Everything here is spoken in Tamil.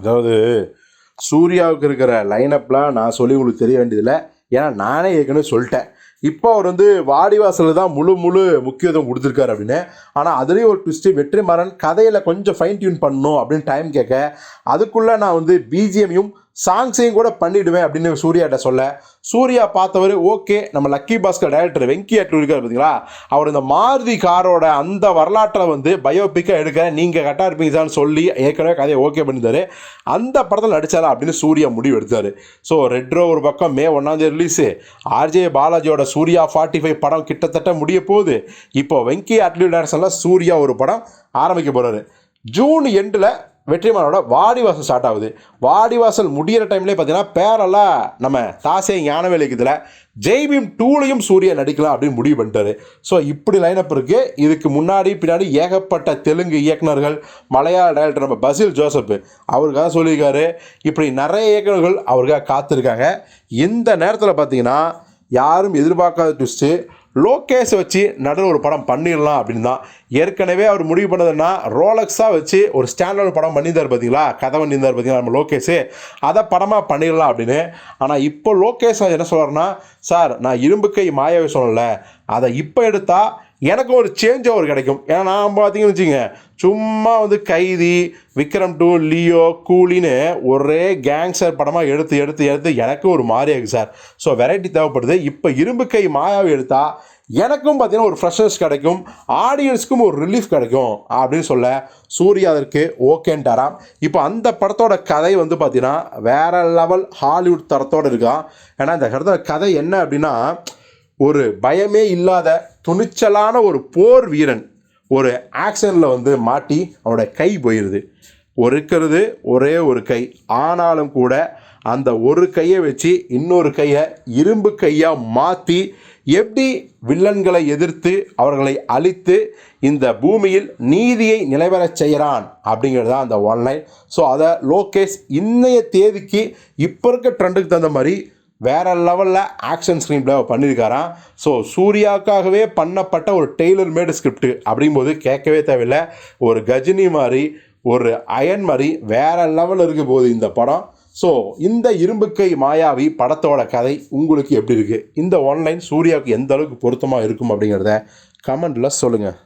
அதாவது சூர்யாவுக்கு இருக்கிற லைனப்லாம் நான் சொல்லி உங்களுக்கு தெரிய வேண்டியதில்லை. ஏன்னா நானே ஏற்கனவே சொல்லிட்டேன். இப்போ அவர் வந்து வாடிவாசலில் தான் முழு முழு முக்கியத்துவம் கொடுத்துருக்காரு அப்படின்னு. ஆனால் அதுலேயும் ஒரு ட்விஸ்ட்டு வெற்றிமாறன் கதையில் கொஞ்சம் ஃபைன் டியூன் பண்ணணும் அப்படின்னு டைம் கேட்க அதுக்குள்ளே நான் வந்து பிஜிஎம்மையும் சாங்ஸையும் கூட பண்ணிடுவேன் அப்படின்னு சூர்யாட்ட சொல்ல. சூர்யா பார்த்தவர் ஓகே நம்ம லக்கி பாஸ்கர் டைரக்டர் வெங்கி அட்டு இருக்கார் பார்த்தீங்களா அவர் இந்த மாருதி காரோட அந்த வரலாற்றை வந்து பயோபிக்காக எடுக்க நீங்கள் கரெக்டாக இருப்பீங்கதான்னு சொல்லி ஏற்கனவே கதையை ஓகே பண்ணியிருந்தாரு அந்த படத்தில் நடித்தாரா அப்படின்னு சூர்யா முடிவு எடுத்தார். ஸோ ரெட்ரோ ஒரு பக்கம் மே ஒன்றாந்தேதி ரிலீஸு ஆர்ஜே பாலாஜியோட சூர்யா ஃபார்ட்டி ஃபைவ் படம் கிட்டத்தட்ட முடிய போகுது. இப்போ வெங்கி அட்லி டேரக்ஷனில் சூர்யா ஒரு படம் ஆரம்பிக்க போகிறாரு ஜூன் எண்டில் வெற்றிமாறனோட வாடிவாசல் ஸ்டார்ட் ஆகுது. வாடிவாசல் முடியிற டைம்லேயே பார்த்தீங்கன்னா பேரெல்லாம் நம்ம தாசே ஞானவேலைக்குதுல ஜெய்பீம் டூலையும் சூர்யா நடிக்கலாம் அப்படின்னு முடிவு பண்ணிட்டாரு. ஸோ இப்படி லைனப் இருக்கு. இதுக்கு முன்னாடி பின்னாடி ஏகப்பட்ட தெலுங்கு இயக்குனர்கள் மலையாள டைரக்டர் நம்ம பசில் ஜோசப் அவருக்காக சொல்லியிருக்காரு. இப்படி நிறைய இயக்குநர்கள் அவருக்காக காத்திருக்காங்க. இந்த நேரத்தில் பார்த்தீங்கன்னா யாரும் எதிர்பார்க்காத ட்விஸ்ட்டு லோகேஷை வச்சு நடுவில் ஒரு படம் பண்ணிடலாம் அப்படின்னு தான் ஏற்கனவே அவர் முடிவு பண்ணதுன்னா ரோலக்ஸாக வச்சு ஒரு ஸ்டாண்டர்ட் படம் பண்ணியிருந்தார் பார்த்தீங்களா? கதை பண்ணியிருந்தார் பார்த்தீங்களா நம்ம லோகேஷ்? அதை படமாக பண்ணிடலாம் அப்படின்னு. ஆனால் இப்போ லோகேஷ் என்ன சொல்கிறாருன்னா சார் நான் இரும்பு கை மாயாவை சொல்லலை. அதை இப்போ எடுத்தால் எனக்கு ஒரு சேஞ்ச் ஓவர் கிடைக்கும். ஏன்னா நான் பார்த்தீங்கன்னு வச்சுங்க சும்மா வந்து கைதி விக்ரம் டூ லியோ கூலின்னு ஒரே கேங்ஸ்டர் படமாக எடுத்து எடுத்து எடுத்து எனக்கு ஒரு மாதிரியா இருக்குது சார். ஸோ வெரைட்டி தேவைப்படுது. இப்போ இரும்பு கை மாயாவை எடுத்தால் எனக்கும் பார்த்தீங்கன்னா ஒரு ஃப்ரெஷ்னஸ் கிடைக்கும். ஆடியன்ஸ்க்கும் ஒரு ரிலீஃப் கிடைக்கும் அப்படின்னு சொல்ல சூர்யா அதற்கு ஓகேன்ட்டாராம் இப்போ அந்த படத்தோட கதை வந்து பார்த்தீங்கன்னா வேற லெவல் ஹாலிவுட் தரத்தோடு இருக்கான் ஏன்னா இந்த இடத்துல கதை என்ன அப்படின்னா ஒரு பயமே இல்லாத துணிச்சலான ஒரு போர் வீரன் ஒரு ஆக்ஷனில் வந்து மாட்டி அவனோட கை போயிடுது ஒரு இருக்கிறது ஒரே ஒரு கை. ஆனாலும் கூட அந்த ஒரு கையை வச்சு இன்னொரு கையை இரும்பு கையாக மாற்றி எப்படி வில்லன்களை எதிர்த்து அவர்களை அழித்து இந்த பூமியில் நீதியை நிலைவரச் செய்கிறான் அப்படிங்கிறது தான் அந்த ஒன்லைன் ஸோ அதை லோகேஷ் இன்றைய தேதிக்கு இப்போ இருக்க ட்ரெண்டுக்கு தகுந்த மாதிரி வேற லெவலில் ஆக்ஷன் ஸ்க்ரீன் பிளே பண்ணியிருக்காராம் ஸோ சூர்யாவுக்காகவே பண்ணப்பட்ட ஒரு டெய்லர் மேடு ஸ்கிரிப்ட் அப்படிங்கும்போது கேட்கவே தேவையில்லை. ஒரு கஜினி மாதிரி ஒரு அயன் மாதிரி வேற லெவலில் இருக்க போகுது இந்த படம். ஸோ இந்த இரும்புக்கை மாயாவி படத்தோட கதை உங்களுக்கு எப்படி இருக்குது இந்த ஆன்லைன் சூர்யாவுக்கு எந்த அளவுக்கு பொருத்தமாக இருக்கும் அப்படிங்கிறத கமெண்டில் சொல்லுங்கள்